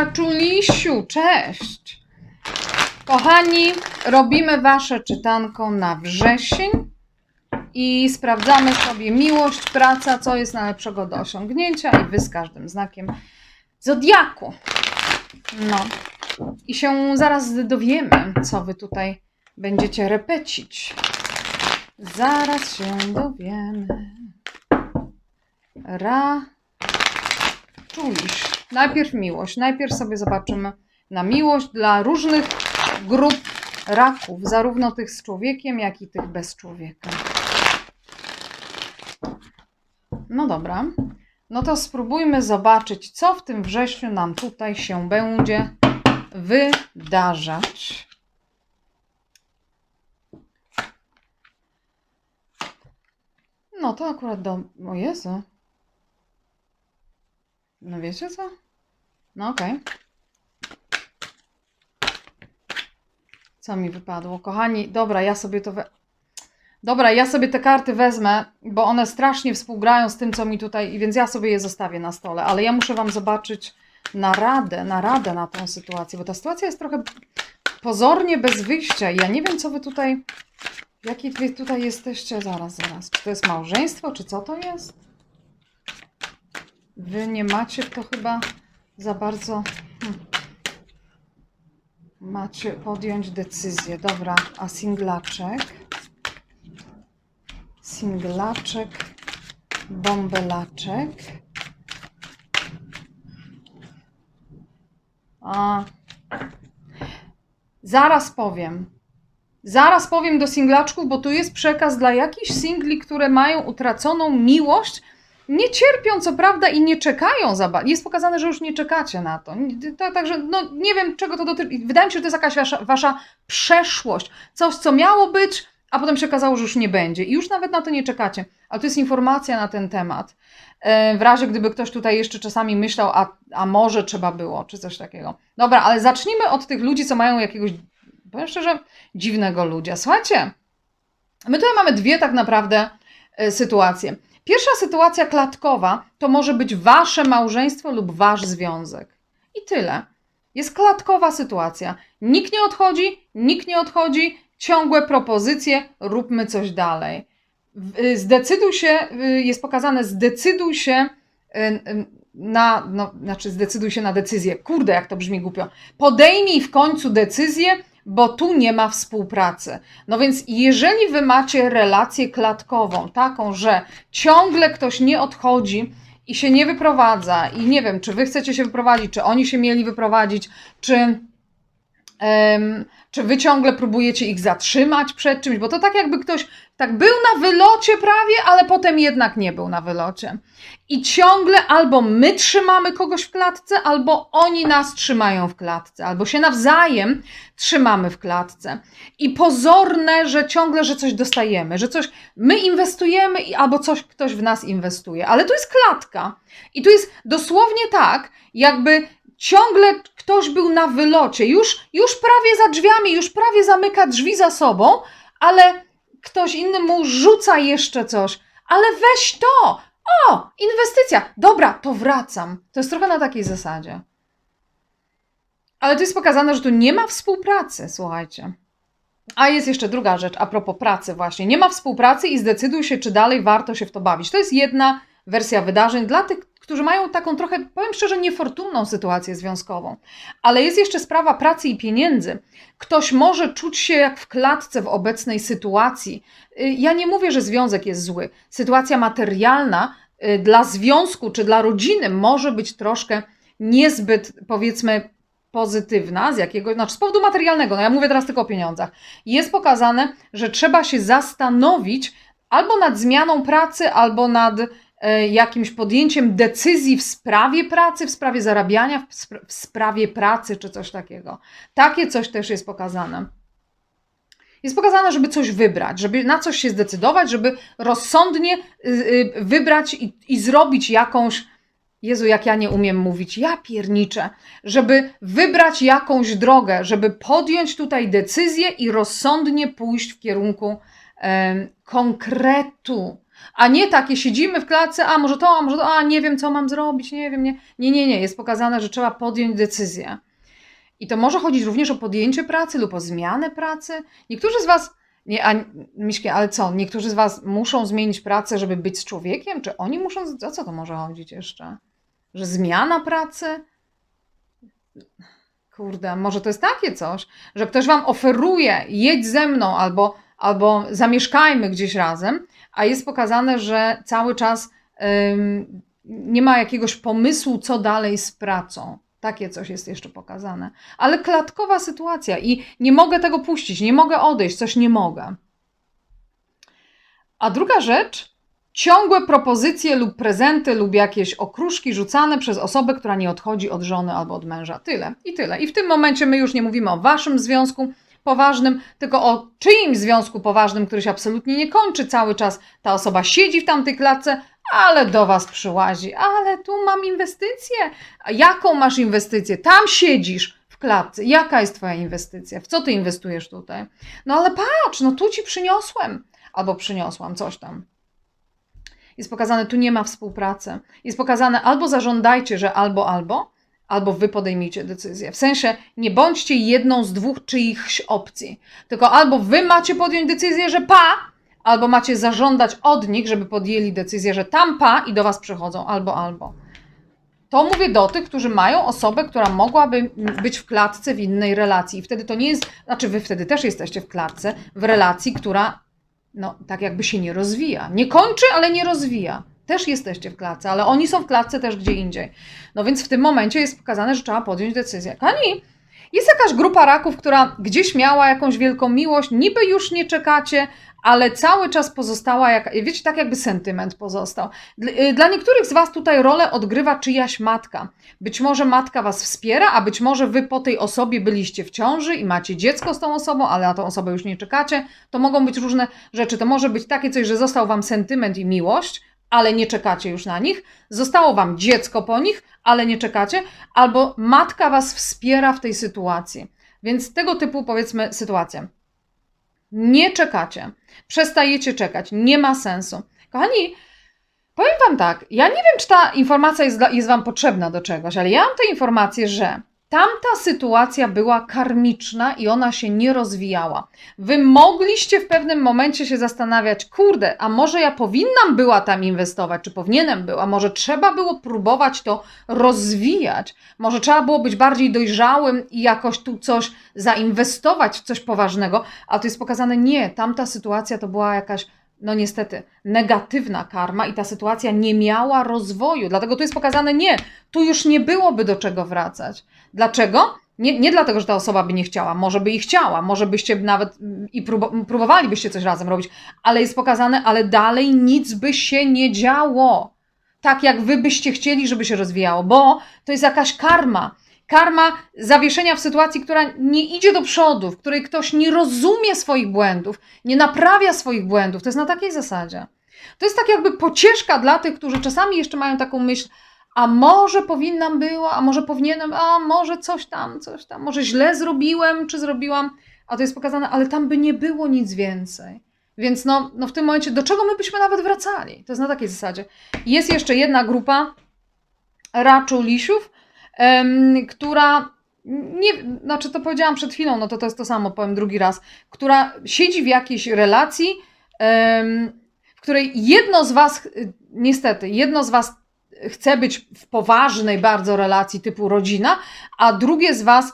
Rachulisiu, cześć! Kochani, robimy Wasze czytanko na wrzesień i sprawdzamy sobie miłość, praca, co jest najlepszego do osiągnięcia i Wy z każdym znakiem Zodiaku. No. I się zaraz dowiemy, co Wy tutaj będziecie repecić. Zaraz się dowiemy. Ra. Czulisz. Najpierw miłość. Najpierw sobie zobaczymy na miłość dla różnych grup raków, zarówno tych z człowiekiem, jak i tych bez człowieka. No dobra. No to spróbujmy zobaczyć, co w tym wrześniu nam tutaj się będzie wydarzać. No to akurat do. O Jezu. No wiecie co? No okej. Co mi wypadło? Kochani, dobra, ja sobie to we... Dobra, ja sobie te karty wezmę, bo one strasznie współgrają z tym, co mi tutaj... Więc ja sobie je zostawię na stole, ale ja muszę Wam zobaczyć na radę, na tą sytuację, bo ta sytuacja jest trochę pozornie bez wyjścia ja nie wiem, co Wy tutaj... Jaki Wy tutaj jesteście? Zaraz, zaraz. Czy to jest małżeństwo, czy co to jest? Wy nie macie to chyba za bardzo. Hmm. Macie podjąć decyzję. Dobra, a singlaczek? Singlaczek, bąbelaczek. A. Zaraz powiem. Zaraz powiem do singlaczków, bo tu jest przekaz dla jakichś singli, które mają utraconą miłość nie cierpią, co prawda, i nie czekają za bardzo. Jest pokazane, że już nie czekacie na to. także, no nie wiem, czego to dotyczy. Wydaje mi się, że to jest jakaś wasza, wasza przeszłość. Coś, co miało być, a potem się okazało, że już nie będzie. I już nawet na to nie czekacie. Ale to jest informacja na ten temat. E, W razie, gdyby ktoś tutaj jeszcze czasami myślał, a, a może trzeba było, czy coś takiego. Dobra, ale zacznijmy od tych ludzi, co mają jakiegoś, powiem szczerze, dziwnego ludzia. Słuchajcie, my tutaj mamy dwie tak naprawdę e, sytuacje. Pierwsza sytuacja klatkowa to może być wasze małżeństwo lub wasz związek. I tyle. Jest klatkowa sytuacja. Nikt nie odchodzi, nikt nie odchodzi, ciągłe propozycje, róbmy coś dalej. Y, Zdecyduj się, y, jest pokazane, zdecyduj się y, na, no, znaczy zdecyduj się na decyzję. Kurde, jak to brzmi głupio. Podejmij w końcu decyzję, bo tu nie ma współpracy. No więc jeżeli wy macie relację klatkową, taką, że ciągle ktoś nie odchodzi i się nie wyprowadza, i nie wiem, czy wy chcecie się wyprowadzić, czy oni się mieli wyprowadzić, czy, czy wy ciągle próbujecie ich zatrzymać przed czymś, bo to tak jakby ktoś tak był na wylocie prawie, ale potem jednak nie był na wylocie. I ciągle albo my trzymamy kogoś w klatce, albo oni nas trzymają w klatce, albo się nawzajem trzymamy w klatce. I pozorne, że ciągle, że coś dostajemy, że coś my inwestujemy, albo coś ktoś w nas inwestuje. Ale tu jest klatka. I tu jest dosłownie tak, jakby ciągle ktoś był na wylocie, już, już prawie za drzwiami, już prawie zamyka drzwi za sobą, ale ktoś inny mu rzuca jeszcze coś. Ale weź to! O, inwestycja! Dobra, to wracam. To jest trochę na takiej zasadzie. Ale tu jest pokazane, że tu nie ma współpracy, słuchajcie. A jest jeszcze druga rzecz, a propos pracy, właśnie. Nie ma współpracy i zdecyduj się, czy dalej warto się w to bawić. To jest jedna wersja wydarzeń dla tych, którzy mają taką trochę, powiem szczerze, niefortunną sytuację związkową. Ale jest jeszcze sprawa pracy i pieniędzy. Ktoś może czuć się jak w klatce w obecnej sytuacji. Y, Ja nie mówię, że związek jest zły. Sytuacja materialna y, dla związku czy dla rodziny może być troszkę niezbyt, powiedzmy, pozytywna z jakiegoś, znaczy z powodu materialnego, no ja mówię teraz tylko o pieniądzach. Jest pokazane, że trzeba się zastanowić albo nad zmianą pracy, albo nad jakimś podjęciem decyzji w sprawie pracy, w sprawie zarabiania, w, spra- w sprawie pracy czy coś takiego. Takie coś też jest pokazane. Jest pokazane, żeby coś wybrać, żeby na coś się zdecydować, żeby rozsądnie y, y, wybrać i, i zrobić jakąś. Jezu, jak ja nie umiem mówić, ja pierniczę, żeby wybrać jakąś drogę, żeby podjąć tutaj decyzję i rozsądnie pójść w kierunku em, konkretu. A nie takie siedzimy w klatce, a może to, a może to, a nie wiem, co mam zrobić, nie wiem, nie. Nie, nie, nie. Jest pokazane, że trzeba podjąć decyzję. I to może chodzić również o podjęcie pracy lub o zmianę pracy. Niektórzy z Was, nie, a, Miśki, ale co? Niektórzy z Was muszą zmienić pracę, żeby być z człowiekiem? Czy oni muszą, o co to może chodzić jeszcze? Że zmiana pracy? Kurde, może to jest takie coś, że ktoś Wam oferuje, jedź ze mną albo, albo zamieszkajmy gdzieś razem, a jest pokazane, że cały czas ym, nie ma jakiegoś pomysłu, co dalej z pracą. Takie coś jest jeszcze pokazane. Ale klatkowa sytuacja i nie mogę tego puścić, nie mogę odejść, coś nie mogę. A druga rzecz, ciągłe propozycje lub prezenty lub jakieś okruszki rzucane przez osobę, która nie odchodzi od żony albo od męża. Tyle i tyle. I w tym momencie my już nie mówimy o waszym związku poważnym, tylko o czyimś związku poważnym, który się absolutnie nie kończy. Cały czas ta osoba siedzi w tamtej klatce, ale do was przyłazi. Ale tu mam inwestycję. Jaką masz inwestycję? Tam siedzisz w klatce. Jaka jest twoja inwestycja? W co ty inwestujesz tutaj? No ale patrz, no tu ci przyniosłem. Albo przyniosłam coś tam. Jest pokazane, tu nie ma współpracy. Jest pokazane, albo zażądajcie, że albo, albo, albo wy podejmijcie decyzję. W sensie, nie bądźcie jedną z dwóch czyichś opcji. Tylko albo wy macie podjąć decyzję, że pa, albo macie zażądać od nich, żeby podjęli decyzję, że tam pa i do was przychodzą, albo, albo. To mówię do tych, którzy mają osobę, która mogłaby być w klatce w innej relacji. I wtedy to nie jest, znaczy wy wtedy też jesteście w klatce, w relacji, która no tak jakby się nie rozwija. Nie kończy, ale nie rozwija. Też jesteście w klatce, ale oni są w klatce też gdzie indziej. No więc w tym momencie jest pokazane, że trzeba podjąć decyzję. Kochani, jest jakaś grupa raków, która gdzieś miała jakąś wielką miłość, niby już nie czekacie, ale cały czas pozostała, jak, wiecie, tak jakby sentyment pozostał. Dla, dla niektórych z Was tutaj rolę odgrywa czyjaś matka. Być może matka Was wspiera, a być może Wy po tej osobie byliście w ciąży i macie dziecko z tą osobą, ale na tą osobę już nie czekacie. To mogą być różne rzeczy. To może być takie coś, że został Wam sentyment i miłość, ale nie czekacie już na nich. Zostało Wam dziecko po nich, ale nie czekacie. Albo matka Was wspiera w tej sytuacji. Więc tego typu, powiedzmy, sytuacje. Nie czekacie. Przestajecie czekać. Nie ma sensu. Kochani, powiem Wam tak. Ja nie wiem, czy ta informacja jest, jest Wam potrzebna do czegoś, ale ja mam tę informację, że tamta sytuacja była karmiczna i ona się nie rozwijała. Wy mogliście w pewnym momencie się zastanawiać, kurde, a może ja powinnam była tam inwestować, czy powinienem był, a może trzeba było próbować to rozwijać, może trzeba było być bardziej dojrzałym i jakoś tu coś zainwestować w coś poważnego, a tu jest pokazane, nie, tamta sytuacja to była jakaś no niestety, negatywna karma i ta sytuacja nie miała rozwoju. Dlatego tu jest pokazane, nie, tu już nie byłoby do czego wracać. Dlaczego? Nie, nie dlatego, że ta osoba by nie chciała, może by i chciała, może byście nawet mm, i próbo- próbowalibyście coś razem robić, ale jest pokazane, ale dalej nic by się nie działo. Tak jak wy byście chcieli, żeby się rozwijało, bo to jest jakaś karma. Karma zawieszenia w sytuacji, która nie idzie do przodu, w której ktoś nie rozumie swoich błędów, nie naprawia swoich błędów. To jest na takiej zasadzie. To jest tak jakby pocieszka dla tych, którzy czasami jeszcze mają taką myśl, a może powinnam była, a może powinienem, a może coś tam, coś tam, może źle zrobiłem, czy zrobiłam, a to jest pokazane, ale tam by nie było nic więcej. Więc no, no w tym momencie, do czego my byśmy nawet wracali? To jest na takiej zasadzie. Jest jeszcze jedna grupa raczulisiów, em, która nie, znaczy to powiedziałam przed chwilą, no to to jest to samo, powiem drugi raz, która siedzi w jakiejś relacji, w której jedno z was, y, niestety, jedno z was chce być w poważnej bardzo relacji typu rodzina, a drugie z was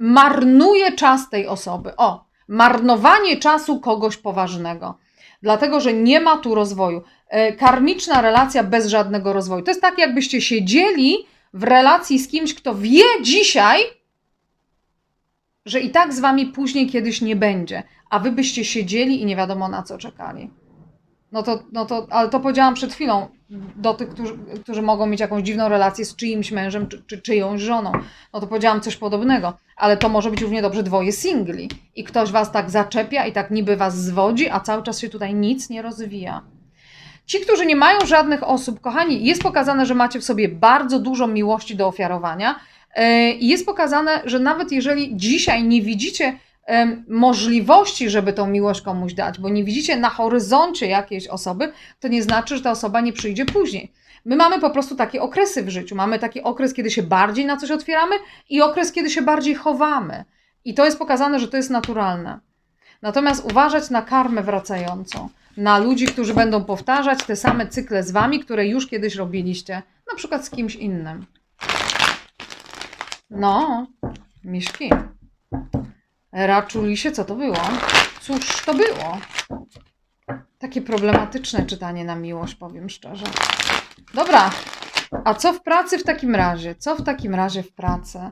marnuje czas tej osoby. O, marnowanie czasu kogoś poważnego. Dlatego, że nie ma tu rozwoju. E, Karmiczna relacja bez żadnego rozwoju. To jest tak, jakbyście siedzieli w relacji z kimś, kto wie dzisiaj, że i tak z wami później kiedyś nie będzie, a wy byście siedzieli i nie wiadomo na co czekali. No to, no to, ale to powiedziałam przed chwilą do tych, którzy, którzy mogą mieć jakąś dziwną relację z czyimś mężem czy, czy czyjąś żoną. No to powiedziałam coś podobnego, ale to może być równie dobrze dwoje singli i ktoś was tak zaczepia i tak niby was zwodzi, a cały czas się tutaj nic nie rozwija. Ci, którzy nie mają żadnych osób, kochani, jest pokazane, że macie w sobie bardzo dużo miłości do ofiarowania. I jest pokazane, że nawet jeżeli dzisiaj nie widzicie em, możliwości, żeby tą miłość komuś dać, bo nie widzicie na horyzoncie jakiejś osoby, to nie znaczy, że ta osoba nie przyjdzie później. My mamy po prostu takie okresy w życiu. Mamy taki okres, kiedy się bardziej na coś otwieramy i okres, kiedy się bardziej chowamy. I to jest pokazane, że to jest naturalne. Natomiast uważać na karmę wracającą, na ludzi, którzy będą powtarzać te same cykle z wami, które już kiedyś robiliście, na przykład z kimś innym. No, miśki. Raczulisie, co to było? Cóż to było? Takie problematyczne czytanie na miłość, powiem szczerze. Dobra, a co w pracy w takim razie? Co w takim razie w pracy?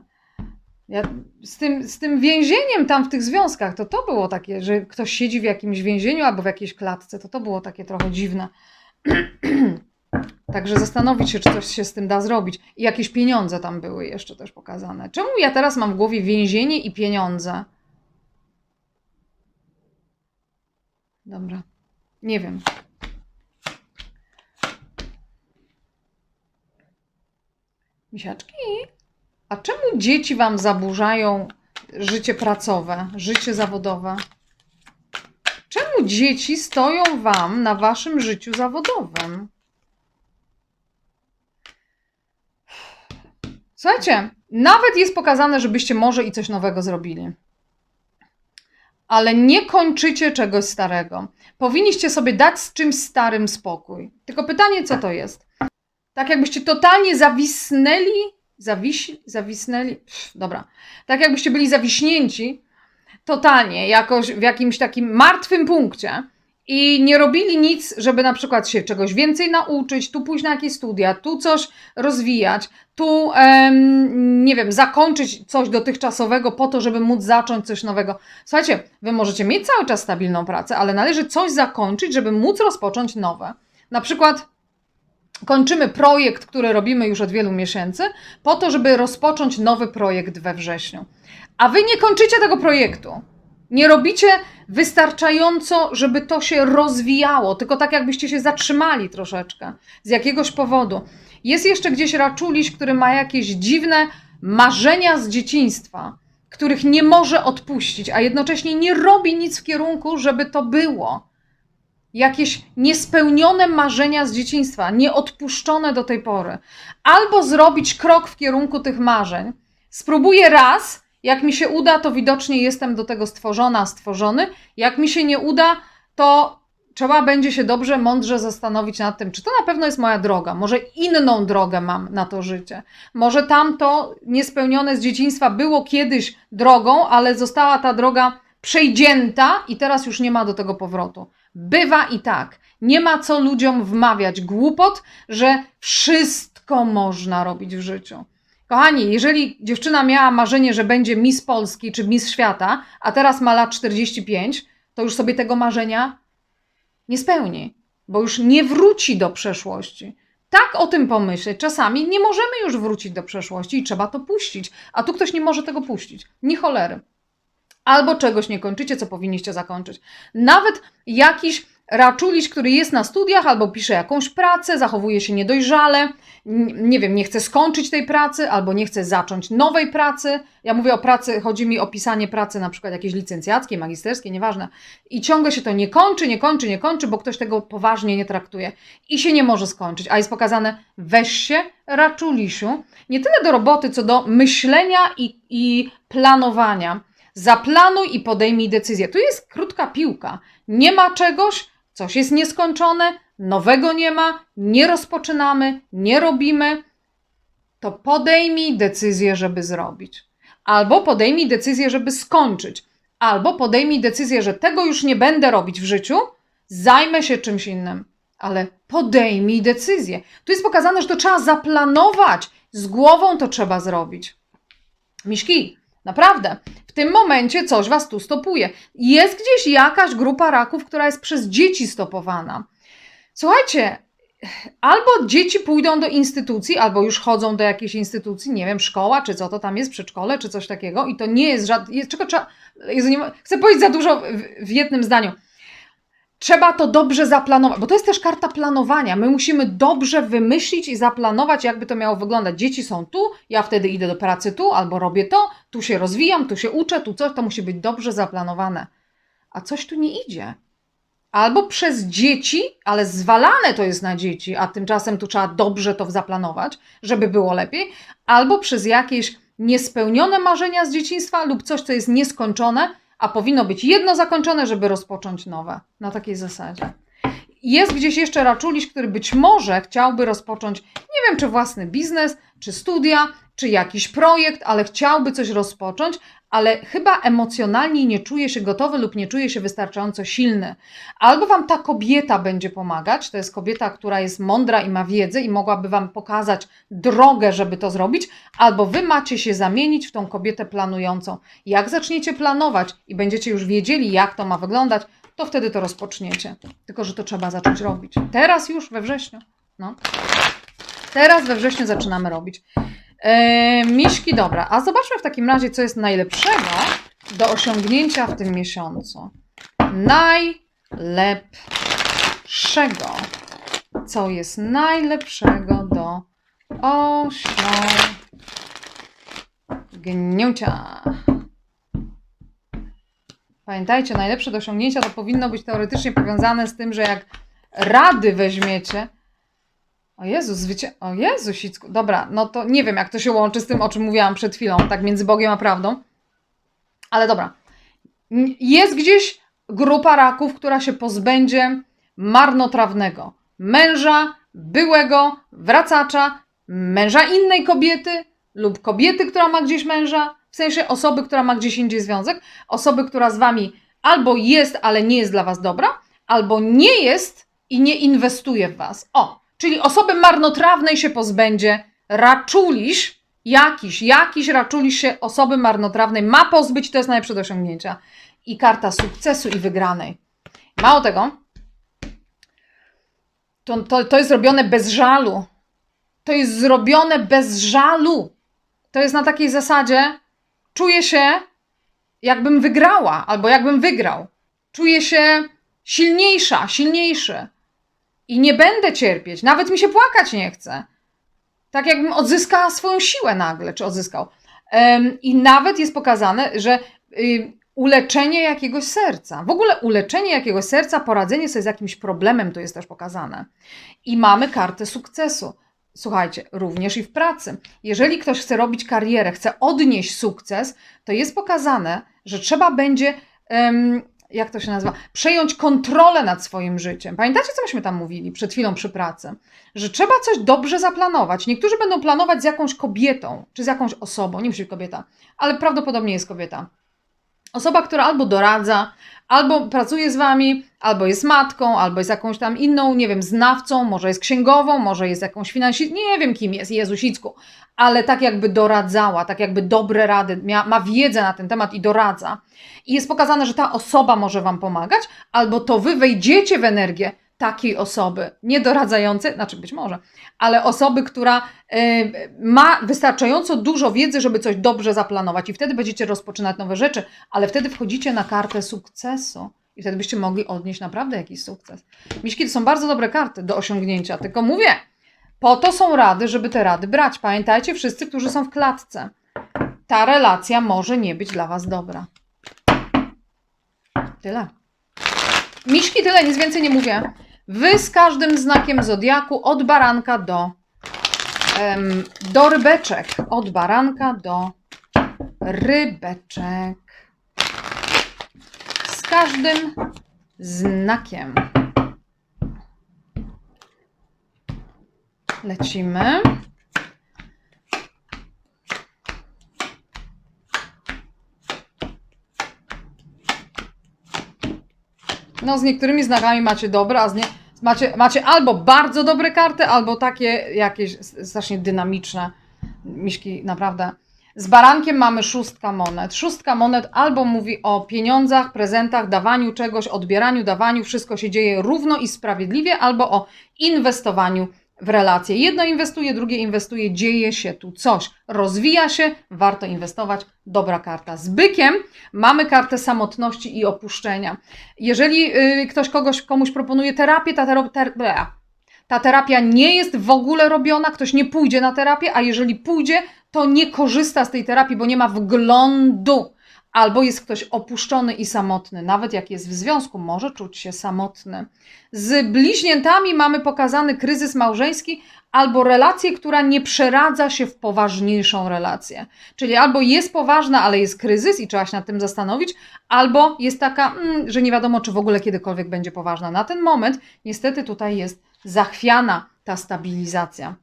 Ja, z, tym, z tym więzieniem tam w tych związkach, to to było takie, że ktoś siedzi w jakimś więzieniu albo w jakiejś klatce, to to było takie trochę dziwne. Także zastanowić się, czy coś się z tym da zrobić. I jakieś pieniądze tam były jeszcze też pokazane. Czemu ja teraz mam w głowie więzienie i pieniądze? Dobra, nie wiem. Misiaczki, a czemu dzieci wam zaburzają życie pracowe, życie zawodowe? Czemu dzieci stoją wam na waszym życiu zawodowym? Słuchajcie, nawet jest pokazane, żebyście może i coś nowego zrobili. Ale nie kończycie czegoś starego. Powinniście sobie dać z czymś starym spokój. Tylko pytanie, co to jest? Tak jakbyście totalnie zawisnęli, zawisi, zawisnęli, Pff, dobra, tak jakbyście byli zawiśnięci totalnie, jakoś w jakimś takim martwym punkcie i nie robili nic, żeby na przykład się czegoś więcej nauczyć, tu pójść na jakieś studia, tu coś rozwijać, tu, em, nie wiem, zakończyć coś dotychczasowego po to, żeby móc zacząć coś nowego. Słuchajcie, wy możecie mieć cały czas stabilną pracę, ale należy coś zakończyć, żeby móc rozpocząć nowe. Na przykład kończymy projekt, który robimy już od wielu miesięcy, po to, żeby rozpocząć nowy projekt we wrześniu. A wy nie kończycie tego projektu. Nie robicie wystarczająco, żeby to się rozwijało, tylko tak jakbyście się zatrzymali troszeczkę z jakiegoś powodu. Jest jeszcze gdzieś raczuliś, który ma jakieś dziwne marzenia z dzieciństwa, których nie może odpuścić, a jednocześnie nie robi nic w kierunku, żeby to było jakieś niespełnione marzenia z dzieciństwa, nieodpuszczone do tej pory. Albo zrobić krok w kierunku tych marzeń. Spróbuję raz, jak mi się uda, to widocznie jestem do tego stworzona, stworzony. Jak mi się nie uda, to trzeba będzie się dobrze, mądrze zastanowić nad tym, czy to na pewno jest moja droga. Może inną drogę mam na to życie. Może tamto niespełnione z dzieciństwa było kiedyś drogą, ale została ta droga przejdzięta i teraz już nie ma do tego powrotu. Bywa i tak. Nie ma co ludziom wmawiać głupot, że wszystko można robić w życiu. Kochani, jeżeli dziewczyna miała marzenie, że będzie Miss Polski czy Miss Świata, a teraz ma lat 45, to już sobie tego marzenia nie spełni, bo już nie wróci do przeszłości. Tak o tym pomyśleć. Czasami nie możemy już wrócić do przeszłości i trzeba to puścić, a tu ktoś nie może tego puścić. Ni cholery albo czegoś nie kończycie, co powinniście zakończyć. Nawet jakiś raczuliś, który jest na studiach albo pisze jakąś pracę, zachowuje się niedojrzale, nie wiem, nie chce skończyć tej pracy albo nie chce zacząć nowej pracy. Ja mówię o pracy, chodzi mi o pisanie pracy na przykład jakiejś licencjackiej, magisterskiej, nieważne. I ciągle się to nie kończy, nie kończy, nie kończy, bo ktoś tego poważnie nie traktuje i się nie może skończyć. A jest pokazane, weź się, raczulisiu, nie tyle do roboty, co do myślenia i, i planowania. Zaplanuj i podejmij decyzję. Tu jest krótka piłka. Nie ma czegoś, coś jest nieskończone, nowego nie ma, nie rozpoczynamy, nie robimy. To podejmij decyzję, żeby zrobić. Albo podejmij decyzję, żeby skończyć. Albo podejmij decyzję, że tego już nie będę robić w życiu, zajmę się czymś innym. Ale podejmij decyzję. Tu jest pokazane, że to trzeba zaplanować. Z głową to trzeba zrobić. Miśki, Naprawdę, w tym momencie coś was tu stopuje. Jest gdzieś jakaś grupa raków, która jest przez dzieci stopowana. Słuchajcie, albo dzieci pójdą do instytucji, albo już chodzą do jakiejś instytucji, nie wiem, szkoła, czy co to tam jest, przedszkole, czy coś takiego, i to nie jest żadne. Czego trzeba. Jezu, nie, ma- chcę powiedzieć za dużo w, w jednym zdaniu. Trzeba to dobrze zaplanować, bo to jest też karta planowania. My musimy dobrze wymyślić i zaplanować, jakby to miało wyglądać. Dzieci są tu, ja wtedy idę do pracy tu, albo robię to, tu się rozwijam, tu się uczę, tu coś, to musi być dobrze zaplanowane. A coś tu nie idzie. Albo przez dzieci, ale zwalane to jest na dzieci, a tymczasem tu trzeba dobrze to zaplanować, żeby było lepiej, albo przez jakieś niespełnione marzenia z dzieciństwa lub coś, co jest nieskończone, a powinno być jedno zakończone, żeby rozpocząć nowe. Na takiej zasadzie. Jest gdzieś jeszcze raczuliś, który być może chciałby rozpocząć, nie wiem, czy własny biznes, czy studia, czy jakiś projekt, ale chciałby coś rozpocząć, ale chyba emocjonalnie nie czuje się gotowy lub nie czuje się wystarczająco silny. Albo wam ta kobieta będzie pomagać, to jest kobieta, która jest mądra i ma wiedzę i mogłaby wam pokazać drogę, żeby to zrobić, albo wy macie się zamienić w tą kobietę planującą. Jak zaczniecie planować i będziecie już wiedzieli, jak to ma wyglądać, to wtedy to rozpoczniecie. Tylko, że to trzeba zacząć robić. Teraz już we wrześniu. No. Teraz we wrześniu zaczynamy robić. Eee, miśki, dobra. A zobaczmy w takim razie, co jest najlepszego do osiągnięcia w tym miesiącu. Najlepszego. Co jest najlepszego do osiągnięcia? Pamiętajcie, najlepsze do osiągnięcia to powinno być teoretycznie powiązane z tym, że jak rady weźmiecie. O Jezus, zwycię... O Jezu, Sicku. Dobra, no to nie wiem, jak to się łączy z tym, o czym mówiłam przed chwilą, tak między Bogiem a prawdą. Ale dobra. Jest gdzieś grupa raków, która się pozbędzie marnotrawnego męża, byłego, wracacza, męża innej kobiety lub kobiety, która ma gdzieś męża, w sensie osoby, która ma gdzieś indziej związek, osoby, która z wami albo jest, ale nie jest dla was dobra, albo nie jest i nie inwestuje w was. O, czyli osoby marnotrawnej się pozbędzie, raczuliś, jakiś, jakiś raczuliś się osoby marnotrawnej ma pozbyć, to jest najlepsze do osiągnięcia. I karta sukcesu i wygranej. Mało tego, to, to, to jest zrobione bez żalu. To jest zrobione bez żalu. To jest na takiej zasadzie, czuję się, jakbym wygrała, albo jakbym wygrał. Czuję się silniejsza, silniejszy. I nie będę cierpieć, nawet mi się płakać nie chce. Tak jakbym odzyskała swoją siłę nagle, czy odzyskał. I nawet jest pokazane, że uleczenie jakiegoś serca, w ogóle uleczenie jakiegoś serca, poradzenie sobie z jakimś problemem, to jest też pokazane. I mamy kartę sukcesu. Słuchajcie, również i w pracy. Jeżeli ktoś chce robić karierę, chce odnieść sukces, to jest pokazane, że trzeba będzie, jak to się nazywa, przejąć kontrolę nad swoim życiem. Pamiętacie, co myśmy tam mówili przed chwilą przy pracy? Że trzeba coś dobrze zaplanować. Niektórzy będą planować z jakąś kobietą, czy z jakąś osobą, nie musi być kobieta, ale prawdopodobnie jest kobieta. Osoba, która albo doradza, albo pracuje z wami, albo jest matką, albo jest jakąś tam inną, nie wiem, znawcą, może jest księgową, może jest jakąś finansistą, nie wiem kim jest, Jezusicku, ale tak jakby doradzała, tak jakby dobre rady, mia, ma wiedzę na ten temat i doradza. I jest pokazane, że ta osoba może wam pomagać, albo to wy wejdziecie w energię takiej osoby, nie doradzającej, znaczy być może, ale osoby, która y, ma wystarczająco dużo wiedzy, żeby coś dobrze zaplanować i wtedy będziecie rozpoczynać nowe rzeczy, ale wtedy wchodzicie na kartę sukcesu i wtedy byście mogli odnieść naprawdę jakiś sukces. Miśki to są bardzo dobre karty do osiągnięcia, tylko mówię, po to są rady, żeby te rady brać. Pamiętajcie wszyscy, którzy są w klatce. Ta relacja może nie być dla was dobra. Tyle. Miśki tyle, nic więcej nie mówię. Wy z każdym znakiem zodiaku od baranka do do rybeczek. Od baranka do rybeczek. Z każdym znakiem. Lecimy. No, z niektórymi znakami macie dobre, a z nie, macie, macie albo bardzo dobre karty, albo takie jakieś strasznie dynamiczne. Miśki, naprawdę. Z barankiem mamy szóstka monet. Szóstka monet albo mówi o pieniądzach, prezentach, dawaniu czegoś, odbieraniu, dawaniu, wszystko się dzieje równo i sprawiedliwie, albo o inwestowaniu w relacje. Jedno inwestuje, drugie inwestuje, dzieje się tu coś, rozwija się, warto inwestować. Dobra karta. Z bykiem mamy kartę samotności i opuszczenia. Jeżeli y, ktoś kogoś, komuś proponuje terapię, ta, ter, blea. ta terapia nie jest w ogóle robiona, ktoś nie pójdzie na terapię, a jeżeli pójdzie, to nie korzysta z tej terapii, bo nie ma wglądu. Albo jest ktoś opuszczony i samotny, nawet jak jest w związku, może czuć się samotny. Z bliźniętami mamy pokazany kryzys małżeński albo relację, która nie przeradza się w poważniejszą relację. Czyli albo jest poważna, ale jest kryzys i trzeba się nad tym zastanowić, albo jest taka, mm, że nie wiadomo, czy w ogóle kiedykolwiek będzie poważna. Na ten moment niestety tutaj jest zachwiana ta stabilizacja.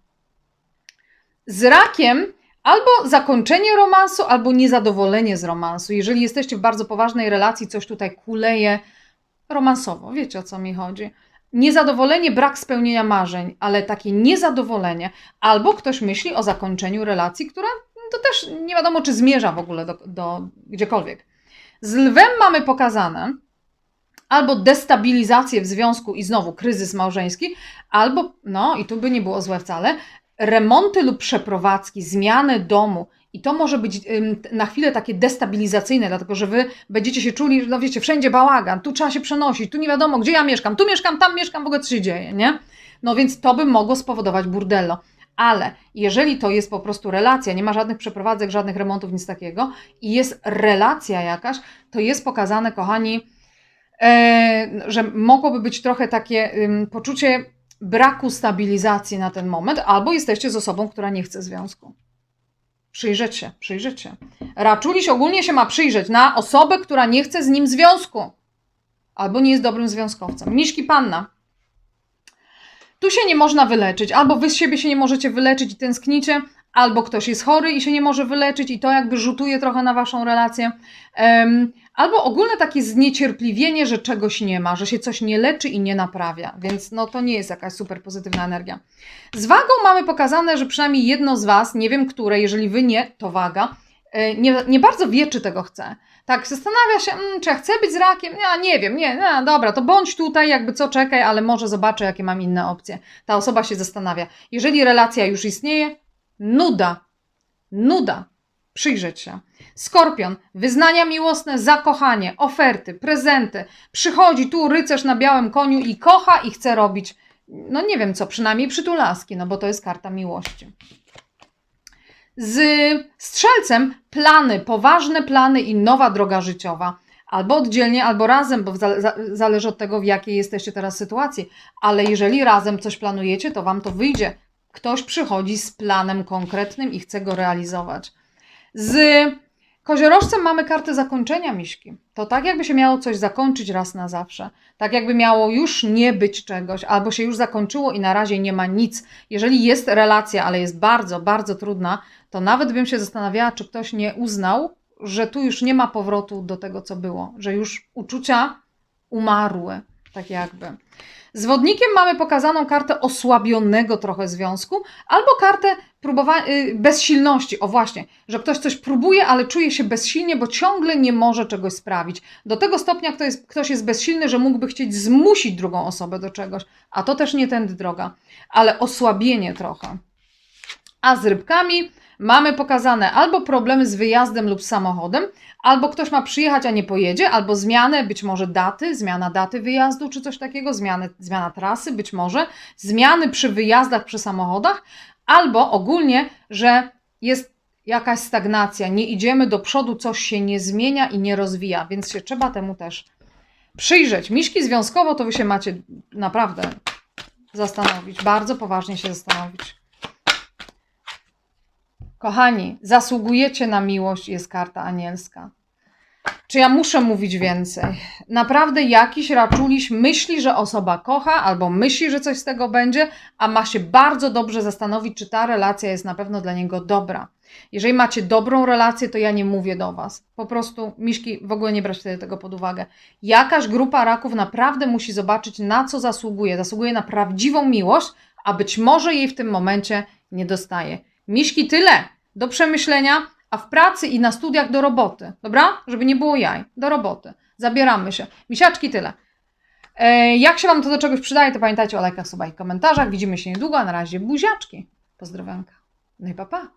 Z rakiem albo zakończenie romansu, albo niezadowolenie z romansu. Jeżeli jesteście w bardzo poważnej relacji, coś tutaj kuleje romansowo, wiecie o co mi chodzi. Niezadowolenie, brak spełnienia marzeń, ale takie niezadowolenie, albo ktoś myśli o zakończeniu relacji, która to też nie wiadomo, czy zmierza w ogóle do, do gdziekolwiek. Z lwem mamy pokazane albo destabilizację w związku i znowu kryzys małżeński, albo, no i tu by nie było złe wcale, remonty lub przeprowadzki, zmiany domu. I to może być na chwilę takie destabilizacyjne, dlatego że wy będziecie się czuli, że no wiecie, wszędzie bałagan, tu trzeba się przenosić, tu nie wiadomo, gdzie ja mieszkam, tu mieszkam, tam mieszkam, w ogóle co się dzieje, nie? No więc to by mogło spowodować burdello. Ale jeżeli to jest po prostu relacja, nie ma żadnych przeprowadzek, żadnych remontów, nic takiego, i jest relacja jakaś, to jest pokazane, kochani, e, że mogłoby być trochę takie poczucie braku stabilizacji na ten moment, albo jesteście z osobą, która nie chce związku. Przyjrzeć się, przyjrzeć się. Raczuliś ogólnie się ma przyjrzeć na osobę, która nie chce z nim związku, albo nie jest dobrym związkowcem. Mniszki panna. Tu się nie można wyleczyć, albo wy z siebie się nie możecie wyleczyć i tęsknicie, albo ktoś jest chory i się nie może wyleczyć i to jakby rzutuje trochę na waszą relację. Um, albo ogólne takie zniecierpliwienie, że czegoś nie ma, że się coś nie leczy i nie naprawia, więc no to nie jest jakaś super pozytywna energia. Z wagą mamy pokazane, że przynajmniej jedno z was, nie wiem które, jeżeli wy nie, to waga, e, nie, nie bardzo wie, czy tego chce. Tak, zastanawia się, mm, czy ja chcę być z rakiem? Ja nie wiem, nie, no, dobra, to bądź tutaj, jakby co, czekaj, ale może zobaczę, jakie mam inne opcje. Ta osoba się zastanawia. Jeżeli relacja już istnieje, nuda, nuda, przyjrzeć się. Skorpion, wyznania miłosne, zakochanie, oferty, prezenty. Przychodzi tu rycerz na białym koniu i kocha i chce robić, no nie wiem co, przynajmniej przytulaski, no bo to jest karta miłości. Z strzelcem plany, poważne plany i nowa droga życiowa. Albo oddzielnie, albo razem, bo zależy od tego, w jakiej jesteście teraz sytuacji. Ale jeżeli razem coś planujecie, to wam to wyjdzie. Ktoś przychodzi z planem konkretnym i chce go realizować. Z koziorożcem mamy kartę zakończenia miśki. To tak, jakby się miało coś zakończyć raz na zawsze. Tak, jakby miało już nie być czegoś, albo się już zakończyło i na razie nie ma nic. Jeżeli jest relacja, ale jest bardzo, bardzo trudna, to nawet bym się zastanawiała, czy ktoś nie uznał, że tu już nie ma powrotu do tego, co było, że już uczucia umarły, tak jakby. Z wodnikiem mamy pokazaną kartę osłabionego trochę związku, albo kartę y, bezsilności. O właśnie, że ktoś coś próbuje, ale czuje się bezsilnie, bo ciągle nie może czegoś sprawić. Do tego stopnia ktoś jest, ktoś jest bezsilny, że mógłby chcieć zmusić drugą osobę do czegoś, a to też nie tędy droga, ale osłabienie trochę. A z rybkami mamy pokazane albo problemy z wyjazdem lub samochodem, albo ktoś ma przyjechać, a nie pojedzie, albo zmianę, być może daty, zmiana daty wyjazdu, czy coś takiego, zmiany, zmiana trasy, być może, zmiany przy wyjazdach, przy samochodach, albo ogólnie, że jest jakaś stagnacja, nie idziemy do przodu, coś się nie zmienia i nie rozwija, więc się trzeba temu też przyjrzeć. Miszki związkowo to wy się macie naprawdę zastanowić, bardzo poważnie się zastanowić. Kochani, zasługujecie na miłość, jest karta anielska. Czy ja muszę mówić więcej? Naprawdę jakiś raczuliś myśli, że osoba kocha, albo myśli, że coś z tego będzie, a ma się bardzo dobrze zastanowić, czy ta relacja jest na pewno dla niego dobra. Jeżeli macie dobrą relację, to ja nie mówię do Was. Po prostu, miszki, w ogóle nie brać wtedy tego pod uwagę. Jakaś grupa raków naprawdę musi zobaczyć, na co zasługuje. Zasługuje na prawdziwą miłość, a być może jej w tym momencie nie dostaje. Miszki, tyle do przemyślenia, a w pracy i na studiach do roboty. Dobra? Żeby nie było jaj. Do roboty. Zabieramy się. Misiaczki, tyle. E, jak się Wam to do czegoś przydaje, to pamiętajcie o lajkach, subach i komentarzach. Widzimy się niedługo, a na razie buziaczki. Pozdrowionka. No i pa, pa.